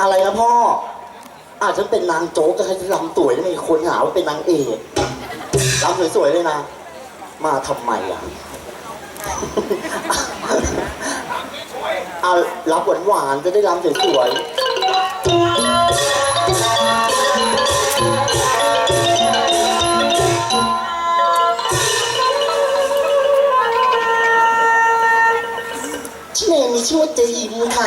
อะไรนะพ่อ อาจจะเป็นนางโจ๊กจะให้ฉันรำสวยได้ไหมคนหาว่าเป็นนางเอกรำสวยๆเลยนะ มาทำไมอะ เอารับหวานๆจะได้รำสวยๆชื่อเองมีชื่อว่าเจยิมค่ะ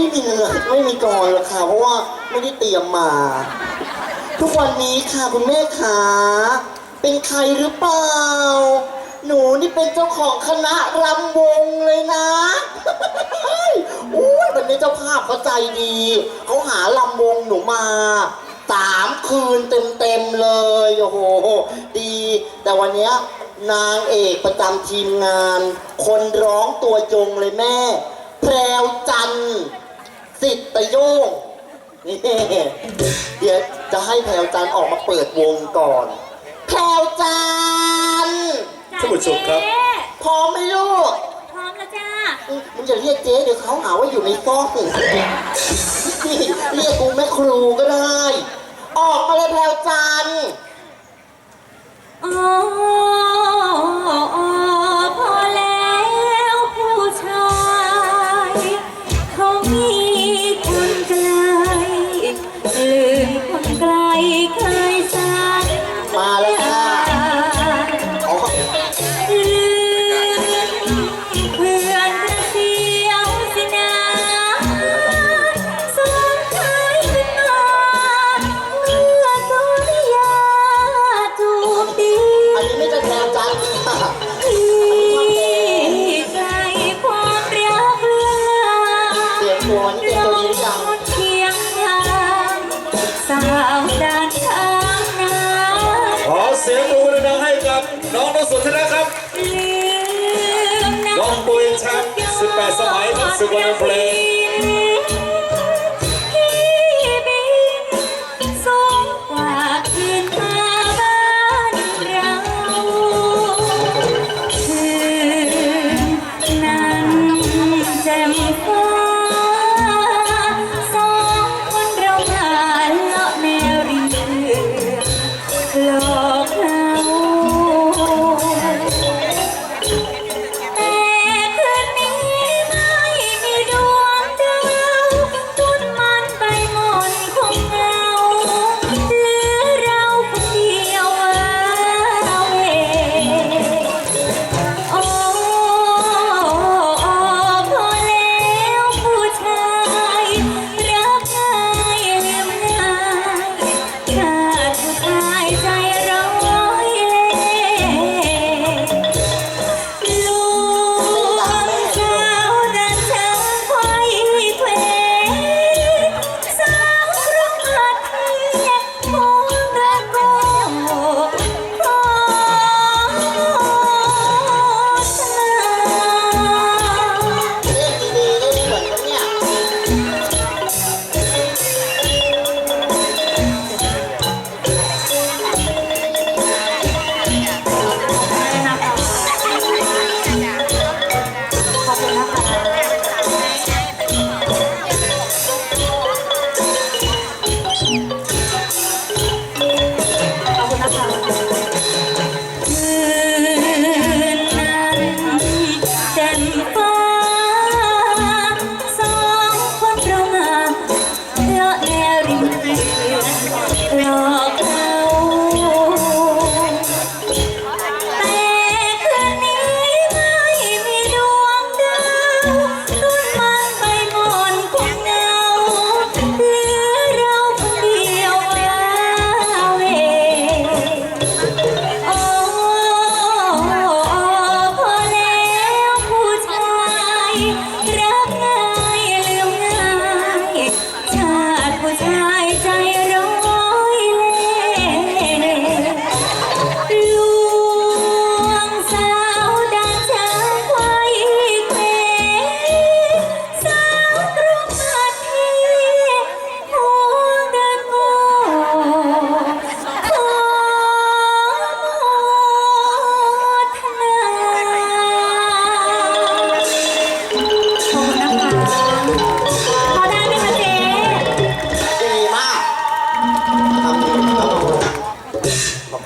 ไม่มีเนื้อไม่มีกรอนหรอกค่ะ เพราะว่าไม่ได้เตรียมมา ทุกวันนี้ค่ะคุณแม่ขาเป็นใครหรือเปล่า หนูนี่เป็นเจ้าของคณะรำวงเลยนะ อุ้ยวันนี้เจ้าภาพเขาใจดี เขาหาลำวงหนูมาสามคืนเต็มๆเลยโอ้โหดี แต่วันเนี้ยนางเอกประจำทีมงาน คนร้องตัวยงเลยแม่ แพรวจันทร์ สิทธโยงนี่เดี๋ยวจะให้แพรวจันทร์ออกมาเปิดวงก่อน แพรวจันทร์ท่านผู้ชมครับเจ๊พร้อมไหมลูก พร้อมแล้วจ้ามึงจะเรียกเจ๊เดี๋ยวเขาหาว่าอยู่ในฟ้องนี่เรียกกูแม่ครูก็ได้ ออกมาเลยแพรวจันทร์อ๋ออ๋อ น้องนสนธนะครับำลืมน้องปุยแชมป์18 สมัยกับศึกวันเพลง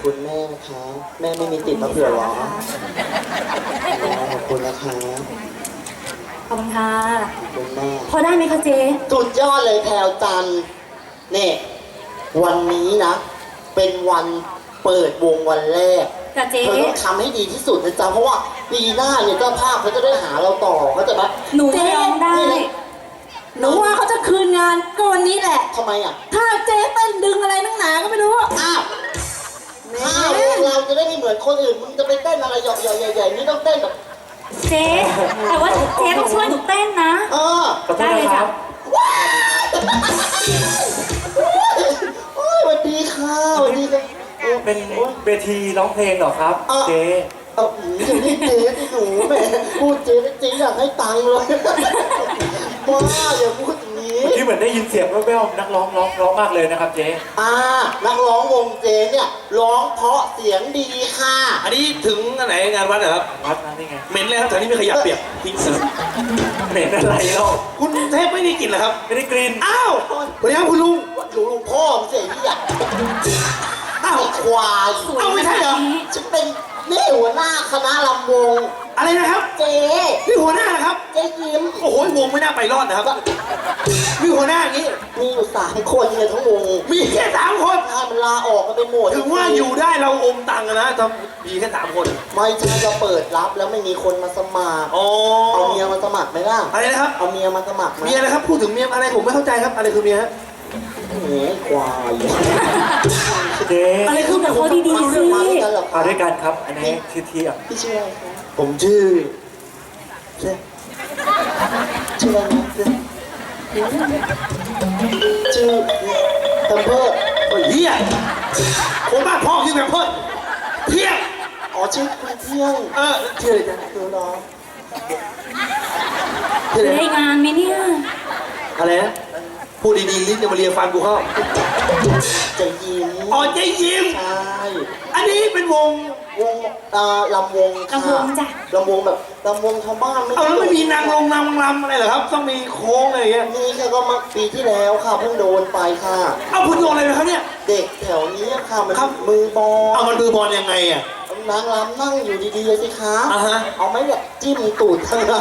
คุณแม่นะคะ แม่ไม่มีติดมะเขือเหรออ๋อขอบคุณนะคะขอบคุณค่ะ ขอบคุณแม่พอได้ไหมคะเจ๊สุดยอดเลยแพลวจันทร์นี่วันนี้นะ เป็นวันเปิดวงวันแรกกับเจ๊เธอต้องทำให้ดีที่สุดนะจ๊ะเพราะว่าปีหน้าเนี่ยเจ้าภาพเขาจะได้หาเราต่อเขาใจะไหมหนูร้องได้ หนูว่าเขาจะคืนงานก็วันนี้แหละ ทำไมอะ ถ้าเจ๊เต้นดึงอะไรนักหนาก็ไม่รู้ อ้าว ถ้าวงเราจะได้ไม่เหมือนคนอื่นมึงจะไปเต้นอะไรเหยาะๆใหญ่ๆนี่ต้องเต้นแบบเจ๊แต่ว่าเจ๊ต้องช่วยหนูเต้นนะ เออขอโทษนะครับโอ้ยสวัสดีค่ะสวัสดีค่ะโอ้ยเป็นโอ้ย เวทีร้องเพลงเหรอครับ อะ เจ๊เอาอืมอย่างนี้เจ๊ที่หนูแหม่พูดเจ๊เจ๊อยากให้ตังค์เลยว้าอย่าพูดอย่าง นี้ เมื่อกี้เหมือนได้ยินเสียงแว่วๆนักร้องร้องร้องมากเลยนะครับเจ๊อ่า นักร้องวงเจ๊เนี่ยร้องเพราะเสียงดีค่ะ อันนี้ถึงอันไหนงานวัดเหรอครับ วัดนั้นนี่ไงเหม็นเลยครับแถวนี้ไม่ขยะเปียกทิ้งเถอะเหม็นอะไรเล่าคุณเทพไม่ได้กลิ่นเหรอครับ ไม่ได้กลิ่นอ้าวสวัสดีครับคุณลุง หนูลุงพ่อมึงเสียที่อะอ้าวไอ้ควายสวยเอ้าไม่ใช่เหรอ ฉันเป็นนี่หัวหน้าคณะลำวง อะไรนะครับเจ๊นี่หัวหน้านะครับ เจ๊ยิ้มโอ้โหวงไม่น่าไปรอดนะครับนี่หัวหน้าอย่างนี้ มีอยู่สามคนเนี่ยทั้งวงมีแค่สามคนถ้ามันลาออกกันไปหมดถึงว่าอยู่ได้เราอมตังค์อะนะทำมีแค่สามคนไม่ใช่จะเปิดรับแล้วไม่มีคนมาสมัครอ๋อเอาเมียมาสมัครไหมล่ะอะไรนะครับเอาเมียมาสมัครไหมเมียนะครับพูดถึงเมียอะไรผมไม่เข้าใจครับ อะไรคือเมียฮะแหมควายเจ๊อะไรคือกับเขาดีๆสิมาด้วยกันเหรอมาด้วยกันครับ อันนี้ที่เที่ยงพี่ชื่ออะไรคะ ผมชื่อชื่อชื่ออะไรนะชื่อแพมเพิร์ดโอ้ยเฮียผมบ้านพ่อคือแบบเพิ่นเพี้ยงอ๋อชื่อคุณเที่ยงเออชื่ออะไรจ๊ะคือน้องชื่ออะไรได้นะงานไหมเนี่ย อะไรนะ พูดดีๆลิ้นจะมาเลียฟันกูเข้าจะยิ้มอ๋อเจ๊ยิ้ม ใช่อันนี้เป็นวง วงเอ่อลำวงค่ะลำวงจ้ะ ลำวงแบบลำวงชาวบ้านเอาแล้วไม่มีนางลงนางรำอะไรเหรอครับ ต้องมีโค้งอะไรอย่างเงี้ยนี่แค่ก็มาปีที่แล้วค่ะเพิ่งโดนไปค่ะ เอาคุณโยนอะไรไปครับเนี่ย เด็กแถวนี้ค่ะมันครับ มือบอเอาลมันมือบอลยังไงอะ นางรำนั่งอยู่ดีๆสิคะอ่าฮะ เอาไหมเนี่ยจิ้มตูดทางร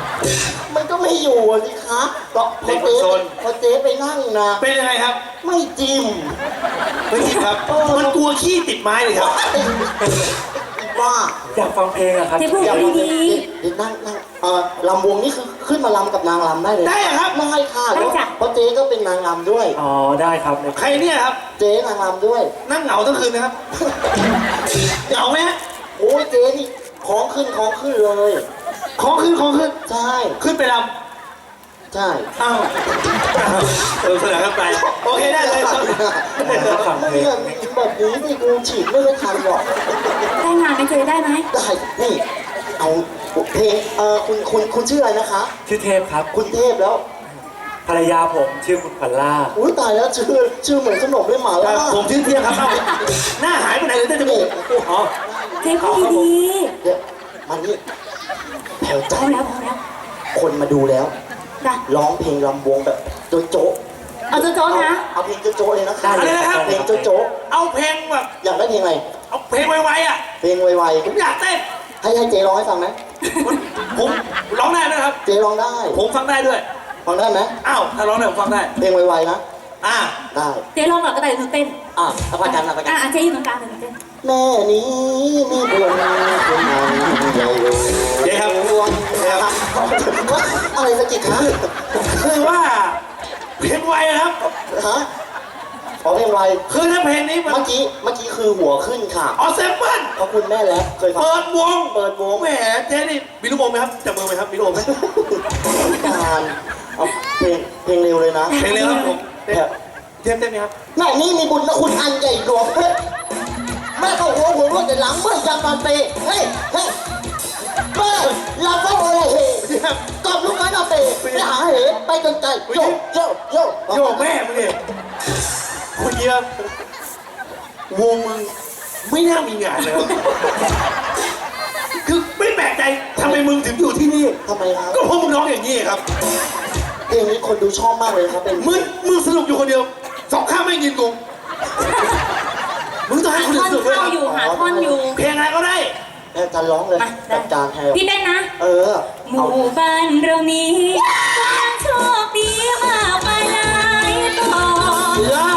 ำมันก็ไม่อยู่อะสิคะก็พอเจ๊พอเจ๊ไปนั่งนะเป็นยังไงครับไม่จิ้ม ไม่จริงครับ มันกลัวขี้ติดไม้เลยครับอีบ้า อยากฟังเพลงอะครับเจ๊พูดอย่าดีเดี๋ยวเดี๋ยวนั่งนั่งเออลำวงนี่คือขึ้นมาลำกับนางรำได้เลยได้เหรอครับ ได้ค่ะเพราะเจ๊ก็เป็นนางรำด้วย อ๋อได้ครับ ใครเนี่ยครับ เจ๊นางรำด้วย นั่งเหงาทั้งคืนนะครับ เหงาไหมฮะโอ้ยเจ๊นี่ของขึ้นของขึ้นเลย ของขึ้นของขึ้น ใช่ ขึ้นไปล ใช่ำอ้าเออเสนอกันไป โอเคได้เลยครับฟังไม่เพลงเรื่องแบบนี้สิกูฉีดไม่ได้ทันหรอก ได้งานไหมเจ๊ได้ไหมได้ นี่ เอาเพลงเอ่อคุณคุณคุณชื่ออะไรนะคะ ชื่อเทพครับ คุณเทพแล้ว ภรรยาผมชื่อคุณขวัญล่าอุ้ยตายแล้วชื่อชื่อเหมือนขนมด้วยหมาล้รัวบผมชื่อเที่ยงครับ หน้าหายไปไหนเลยเต้นจมูกอ๋อเจ๊พูดดีเดี๋ยวมันนี่แผ่วๆพใจอแล้วพอแล้ว คนมาดูแล้ว จ้ะ ร้องเพลงลำวงแบบโจ๊ะโจ๊ะเอาโจ๊ะๆนะ เอาเพลงโจ๊ะโจ๊ะเลยนะคะได้เลยครับ เพลงโจ๊ะโจ๊ะเอาเพลงแบบอยากได้เพลงอะไรเอาเพลงไวๆอะเพลงไวผมอยากเต้นๆให้ให้เจ๊ร้องให้ฟังไหมผมร้องได้ไหมครับ เจ๊ร้องได้ผมฟังได้ด้วยฟังได้ไหมอ้าวถ้าร้องได้ผมฟังได้ เพลงไวๆนะอ่าได้เจ๊ลองก่อนก็ได้หนูเต้นอะเอาพักกันเอาพักกัอะนอะเจ๊อยู่ตรงกลางเลยหนูเต้นแม่นี้มีบุญคุณนางใหญ่หลวง เจ๊ครับหลวงนะครับอะไรสะกิดคะคือว่าเพลงไวอะครับฮะขอเพลงไวคือถ้าเพลงนี้มันเมื่อกี้เมื่อกี้คือหัวขึ้นค่ะออเซมเปิลขอบคุณแม่แล้วเคยฟังเปิดวงเปิดวงแหมเจ๊นี่มีลูกอมไหมครับจับมือไหมครับมีลูกอมไหมการเอาเพลงเพลงเร็วเลยนะเพลงเร็วครับผมแบเต้นบเต้นเต้นไหมครับแม่นี้มีบุญนะคุณอันใหญ่หลวงเฮ้ยแม่ก็หัวหัวรวดแต่หลังเมื่อยังมันเปเฮ้ยเฮ้ยแม่เราก็โอ้ยเฮ้ก หาเหไปจนไกลโยโยโยโยแม่มึงเนี่ยคุณเยี่ยมวงมึงไม่น่ามีงานเลยครับคือไม่แปลกใจทำไมมึงถึงอยู่ที่นี่ทำไมครับก็เพราะมึงร้องอย่างนี้ครับเพลงนี้คนดูชอบมากเลยครับเป็นมึงมึงสนุกอยู่คนเดียวสองข้างไม่งยืนงงมึงต้องให้หาคนท่อื่อนนฝึกด้วยเข้าอยู่หาท่อนอยู่เพลงอะไรก็ได้ให้อาจารย์ร้องเลยมาจัดการให้พี่เต้นนะ เออหมู่บ้านเรานี้ Yeah.